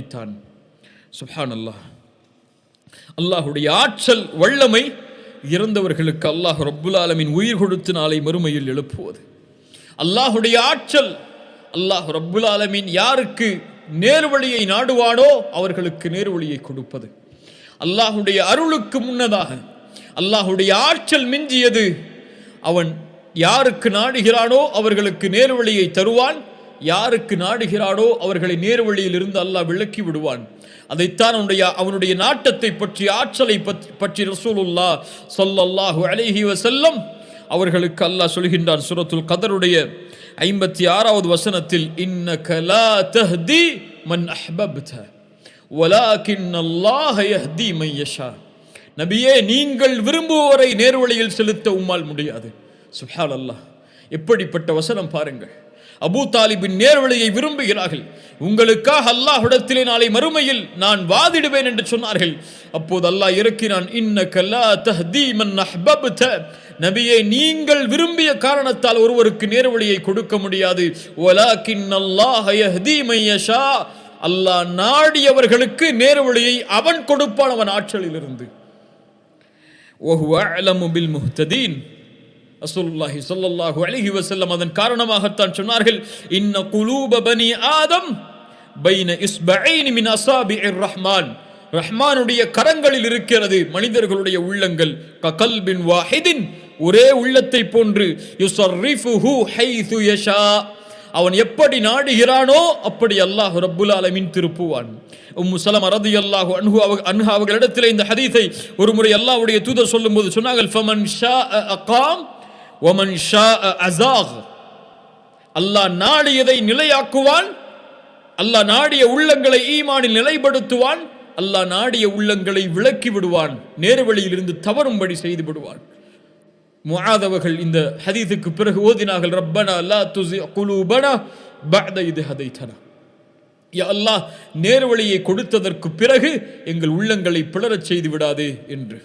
வைத்தான் சுப்ஹான் அல்லாஹ் அல்லாஹுடைய ஆற்றல் வல்லமை இறந்தவர்களுக்கு அல்லாஹ் ரப்புல் ஆலமின் உயிர் கொடுத்து நாளை மறுமையில் எழுப்புவது. அல்லாஹுடைய ஆற்றல் அல்லாஹ் ரப்புல் ஆலமின் யாருக்கு நேர்வழியை நாடுவானோ அவர்களுக்கு நேர்வழியை கொடுப்பது. அல்லாஹுடைய அருளுக்கு முன்னதாக அல்லாஹுடைய ஆற்றல் மிஞ்சியது அவன் யாருக்கு நாடுகிறானோ அவர்களுக்கு நேர்வழியை தருவான் யாருக்கு நாடுகிறாடோ அவர்களை நேர்வழியில் இருந்து அல்லாஹ் விளக்கி விடுவான். அதைத்தான் அவனுடைய அவனுடைய நாட்டத்தை பற்றி ஆற்றலை பற்றி பற்றி ரசூலுல்லா சொல்லல்லாஹு அலைஹி வசல்லம் அவர்களுக்கு அல்லாஹ் சொல்கின்றான் சுரத்துல் கதருடைய ஐம்பத்தி ஆறாவது வசனத்தில் இன்ன கலா தஹ்தி மன் அஹ்பப்த வலாக்கின் அல்லாஹ் யஹ்தி மன் யஷா. நபியே நீங்கள் விரும்புவோரை நேர்வழியில் செலுத்த உம்மால் முடியாது. சுப்ஹான் அல்லாஹ் எப்படிப்பட்ட வசனம் பாருங்கள். அபூ தாலிபின் நேர்வழியை விரும்புகிறார்கள். உங்களுக்காக அல்லாஹுடத்திலே நாளை மறுமையில் நான் வாதிடுவேன் என்று சொன்னார்கள். அப்போது அல்லாஹ் இறக்கினான் இன்னக்கல்லா தஹ்தி மன் அஹ்பப்த. நபியை நீங்கள் விரும்பிய காரணத்தால் ஒருவருக்கு நேர்வழியை கொடுக்க முடியாது. ஒலாக்கின் அல்லாஹ் யஹ்தி மையஷா அல்லாஹ் நாடியவர்களுக்கு நேர்வழியை அவன் கொடுப்பான் அவன் ஆற்றலிலிருந்து. ஒஹு அலமுபில் முஹ்ததீன். ரசூலுல்லாஹி சொல்லல்லாஹு அழகி வசல்லம் அதன் காரணமாகத்தான் சொன்னார்கள் இன்ன குலூப பனி ஆதம் பைன இஸ்பஐன் மின் அசாபி ரஹ்மான். ரஹ்மானுடைய கரங்களில் இருக்கிறது மனிதர்களுடைய உள்ளங்கள் ககல்பின் வாஹிதின் ஒரே உள்ளத்தை போன்று யுஸர்ரிஃபுஹு ஹைது யஷா. அவன் எப்படி நாடுகிறானோ அப்படி அல்லாஹ் ரப்புல் ஆலமீன் திருப்புவான். உம்மு அறது ரதியல்லாஹு அன்ஹு அவ அன்ஹா அவர்களிடத்தில் இந்த ஹதீஸை ஒரு முறை அல்லாஹ்வுடைய தூதர் சொல்லும்போது சொன்னார்கள் ஃபமன் ஷா அகாம் ஒமன் ஷா அசாக் அல்லாஹ் நாடியதை நிலையாக்குவான். அல்லாஹ் நாடிய உள்ளங்களை ஈமானில் நிலைப்படுத்துவான். அல்லாஹ் நாடிய உள்ளங்களை விளக்கி விடுவான். நேர்வழியிலிருந்து தவறும்படி செய்து விடுவான். முஆதவர்கள் இந்த ஹதீதுக்கு பிறகு ஓதினார்கள் ரப்பனா அல்லாஹ் துசி குலூபனா பஅத இது ஹதைத்தனா. யா அல்லாஹ் நேர்வழியை கொடுத்ததற்கு பிறகு எங்கள் உள்ளங்களை பிளரச் செய்து விடாதே என்று.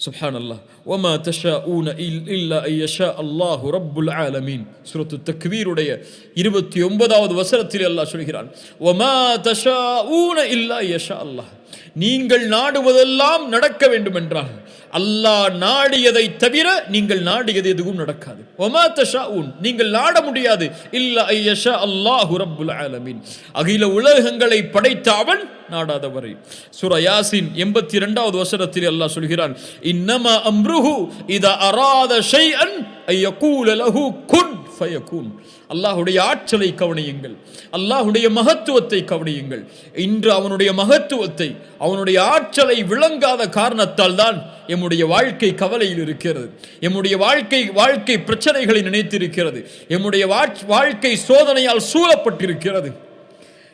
சுப்ஹான் அல்லாஹ் ஒமா தஷா ஊன இல் இல்லா ஐயஷா அல்லாஹு ரப்புல் ஆலமீன் சுரத்து தக்வீருடைய இருபத்தி ஒன்பதாவது வசனத்தில் அல்லாஹ் சொல்கிறான் ஒமா தஷா ஊன இல்லா ஐயஷா அல்லாஹ் நீங்கள் நாடுவதெல்லாம் நடக்க வேண்டும் என்றால் அல்லாஹ் நாடியதை தவிர நீங்கள் நாடியது எதுவும் நடக்காது. ஒமா தஷா ஊன் நீங்கள் நாட முடியாது. இல்ல ஐயஷா அல்லாஹு ரப்புல் ஆலமின். அகில உலகங்களை படைத்த அவன் நாடாதவரை. சூரா யாசின் எண்பத்தி இரண்டாவது வசனத்தில் அல்லாஹ் சொல்கிறான் இன்னமா அம்ருஹு இத அராத ஷைஅன் ஐயகூல லஹு குன் ஃபயகூன். அல்லாஹுடைய ஆற்றலை கவனியுங்கள். அல்லாஹுடைய மகத்துவத்தை கவனியுங்கள். இன்று அவனுடைய மகத்துவத்தை அவனுடைய ஆற்றலை விளங்காத காரணத்தால் தான் எம்முடைய வாழ்க்கை கவலையில் இருக்கிறது. எம்முடைய வாழ்க்கை வாழ்க்கை பிரச்சனைகளை நினைத்திருக்கிறது. எம்முடைய வாழ்க்கை சோதனையால் சூழப்பட்டிருக்கிறது.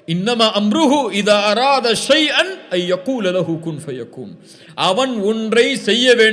இன்னமா அம்ருஹு இதா அராத ஷை அன் ஐயக்கூலகு குன் ஃபயகூன். அவன் ஒன்றை செய்ய வேண்டும்.